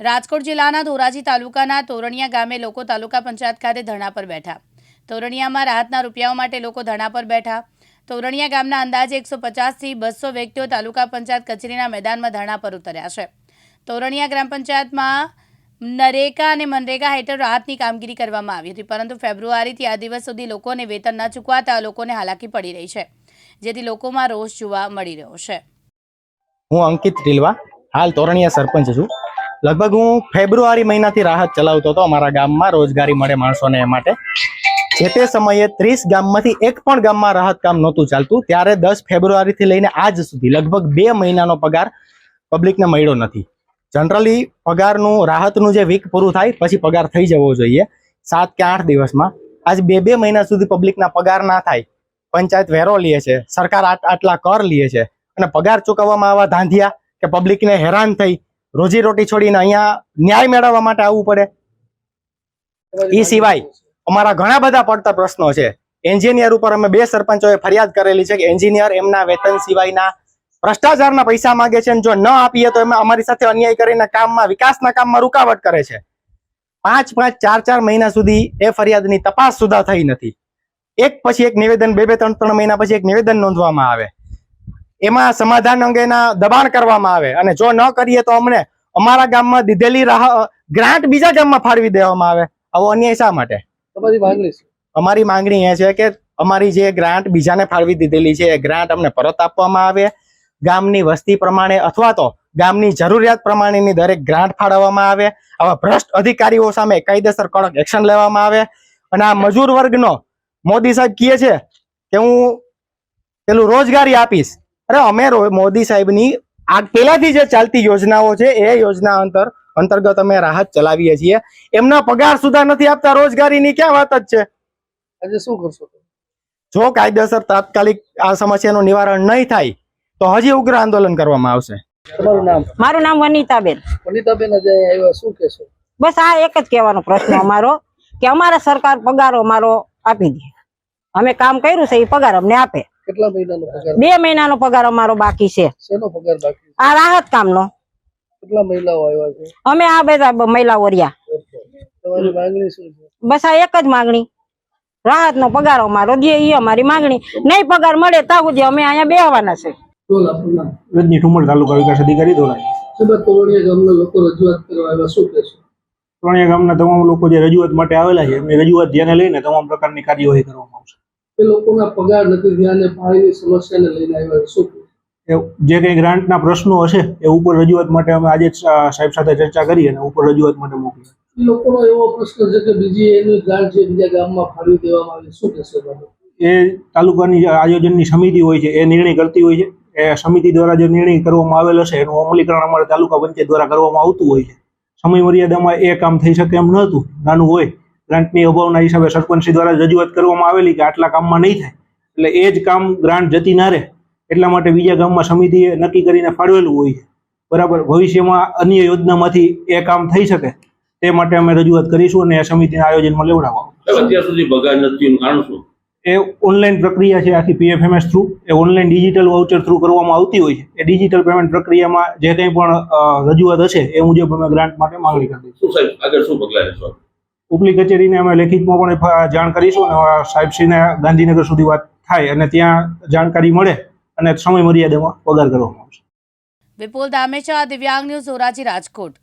રાજકોટ જિલ્લાના ધોરાજી તાલુકાના તોરણિયા ગામે લોકો તાલુકા પંચાયત ખાતે ધરણા પર બેઠા. તોરણિયામાં રાહતના રૂપિયાઓ માટે લોકો ધરણા પર બેઠા. તોરણિયા ગામના અંદાજે એકસો પચાસથી બસો વ્યક્તિઓ તાલુકા પંચાયત કચેરીના મેદાનમાં ધરણા પર ઉતર્યા છે. તોરણિયા ગ્રામ પંચાયતમાં નરેગા અને મનરેગા હેઠળ રાહતની કામગીરી કરવામાં આવી હતી, પરંતુ ફેબ્રુઆરીથી આ દિવસ સુધી લોકોને વેતન ન ચૂકવાતા લોકોને હાલાકી પડી રહી છે, જેથી લોકોમાં રોષ જોવા મળી રહ્યો છે. હું અંકિત ટીલવા હાલ તોરણિયા સરપંચ છું. લગભગ હું ફેબ્રુઆરી મહિનાથી રાહત ચલાવતો હતો. અમારા ગામમાં રોજગારી મળે માણસોને એ માટે. જે તે સમયે ત્રીસ ગામમાંથી એક પણ ગામમાં રાહત કામ નહોતું ચાલતું. ત્યારે દસ ફેબ્રુઆરીથી લઈને આજ સુધી લગભગ બે મહિનાનો પગાર પબ્લિકને મળ્યો નથી. જનરલી પગારનું, રાહતનું જે વીક પૂરું થાય, પછી પગાર થઈ જવો જોઈએ. સાત કે આઠ દિવસમાં. આજ બે બે મહિના સુધી પબ્લિકના પગાર ના થાય. પંચાયત વેરો લે છે. સરકાર આટ- આટલા કર લે છે. અને પગાર ચૂકવવામાં આવા ધાંધિયા કે પબ્લિકને હેરાન થઈ રોજી રોટી છોડીને અહીંયા ન્યાય મેળવવા માટે આવવું પડે. એ સિવાય અમારા ઘણા બધા પડતા પ્રશ્નો છે. એન્જિનિયર ઉપર અમે બે સરપંચોએ ફરિયાદ કરેલી છે કે એન્જિનિયર એમના વેતન સિવાયના ભ્રષ્ટાચારના પૈસા માંગે છે જો ન આપીએ તો એમાં અમારી સાથે અન્યાય કરીને કામમાં, વિકાસના કામમાં રૂકાવટ કરે છે. પાંચ પાંચ ચાર ચાર મહિના સુધી એ ફરિયાદની તપાસ સુધા થઈ નથી. એક પછી એક નિવેદન, બે બે, ત્રણ ત્રણ મહિના પછી એક નિવેદન નોંધવામાં આવે. એમાં સમાધાન અંગેના દબાણ કરવામાં આવે. અને જો ન કરીએ તો અમને અમારા ગામમાં દીધેલી રાહ ગ્રાન્ટ બીજા ગામમાં ફાળવી દેવામાં આવે. આવો અન્યાય શા માટે? અમારી માંગણી એ છે કે અમારી જે ગ્રાન્ટ બીજાને ફાળવી દીધેલી છે એ ગ્રાન્ટ અમને પરત આપવામાં આવે. ગામની વસ્તી પ્રમાણે અથવા તો ગામની જરૂરિયાત પ્રમાણેની દરેક ગ્રાન્ટ ફાળવવામાં આવે. આવા ભ્રષ્ટ અધિકારીઓ સામે કાયદેસર કડક એક્શન લેવામાં આવે. અને આ મજૂર વર્ગનો મોદી સાહેબ કહે છે કે હું પેલું રોજગારી આપીશ. અરે અમે મોદી સાહેબની આ પેલાથી જે ચાલતી યોજનાઓ છે એ યોજના અંતર અંતર્ગત અમે રાહત ચલાવીએ છીએ. એમના પગાર સુધા નથી આપતા રોજગારીની ક્યાં વાત જ છે? આજે શું કરશો જો કાયદેસર તાત્કાલિક આ સમસ્યાનું નિવારણ નહીં થાય તો હજી ઉગ્ર આંદોલન કરવામાં આવશે. તમારું નામ? મારું નામ વનિતાબેન. વનિતાબેન આજે આવ્યા શું કહેશો? બસ આ એક જ કહેવાનો પ્રશ્ન અમારો કે અમારે સરકાર પગારો અમારો આપી દે. અમે કામ કર્યું છે એ પગાર અમને આપે. કેટલા મહિનાનો પગાર? બે મહિનાનો પગાર અમારો બાકી છે. શેનો પગાર બાકી આ રાહત કામનો. કેટલા મહિલાઓ આવ્યા છે? અમે આ બધા મહિલાઓ રહ્યા. તમારી માંગણી શું છે? બસ આ એક જ માંગણી. રાહતનો પગાર અમારો દે એ અમારી માંગણી. નહીં પગાર મળે ત્યાં સુધી અમે અહીંયા બેહવાના છે. રજની ઠુમર તાલુકા વિકાસ અધિકારી ધોરાઈ. સુબત તોરણીયા ગામના લોકો રજૂઆત કરવા આવ્યા. શું કહેશો? ત્રણેય ગામના તમામ લોકો જે રજૂઆત માટે આવેલા છે એમની રજૂઆત ધ્યાને લઈને તમામ પ્રકારની કાર્યવાહી કરવામાં આવશે. એ લોકોના પગાર નથી થયા અને પાણીની સમસ્યાને લઈને આવ્યા શું જે કંઈ ગ્રાન્ટના પ્રશ્નો હશે એ ઉપર રજૂઆત માટે અમે આજે સાહેબ સાથે ચર્ચા કરી અને ઉપર રજૂઆત માટે મોકલી. લોકોનો એવો પ્રશ્ન છે કે બીજી એની ગ્રાન્ટ છે બીજા ગામમાં ફાળવી દેવામાં આવે શું કહેશો એ તાલુકાની આયોજનની સમિતિ હોય છે એ નિર્ણય કરતી હોય છે. એ સમિતિ દ્વારા જે નિર્ણય કરવામાં આવેલ છે એનું અમલીકરણ અમારે તાલુકા પંચાયત દ્વારા કરવામાં આવતું હોય છે. સમય મર્યાદામાં એ કામ થઈ શકે એમ નહોતું નાનું હોય. ગ્રાન્ટની અભાવના હિસાબે સરપંચશ્રી દ્વારા રજૂઆત કરવામાં આવેલી કે આટલા કામમાં નહીં થાય. એટલે એ જ કામ ગ્રાન્ટ જતી ના રહે. એટલા માટે બીજા ગામમાં સમિતિએ નક્કી કરીને ફાળવેલું હોય છે. બરાબર? ભવિષ્યમાં અન્ય યોજનામાંથી એ કામ થઈ શકે. તે માટે અમે રજૂઆત કરીશું અને એ સમિતિના આયોજનમાં લેવડાવવા. અત્યાર સુધી બગાડ નથી કારણ શું? એ ઓનલાઈન પ્રક્રિયા છે આખી પીએફએમએસ થ્રુ. એ ઓનલાઈન ડિજિટલ વાઉચર થ્રુ કરવામાં આવતી હોય છે. એ ડિજિટલ પેમેન્ટ પ્રક્રિયામાં જે કંઈ પણ રજૂઆત હશે એ મુજબ અમે ગ્રાન્ટ માટે માંગણી કરી દઈશું. શું સાહેબ આગળ શું પગલાં લેશો? ઉપલી કચેરીને અમે લેખિતમાં પણ જાણ કરીશું અને સાહેબશ્રીને ગાંધીનગર સુધી વાત થાય અને ત્યાં જાણકારી મળે અને સમય મર્યાદામાં પગાર કરવામાં આવશે. વિપુલ ધામેચા, દિવ્યાંગ ન્યૂઝ, ધોરાજી રાજકોટ.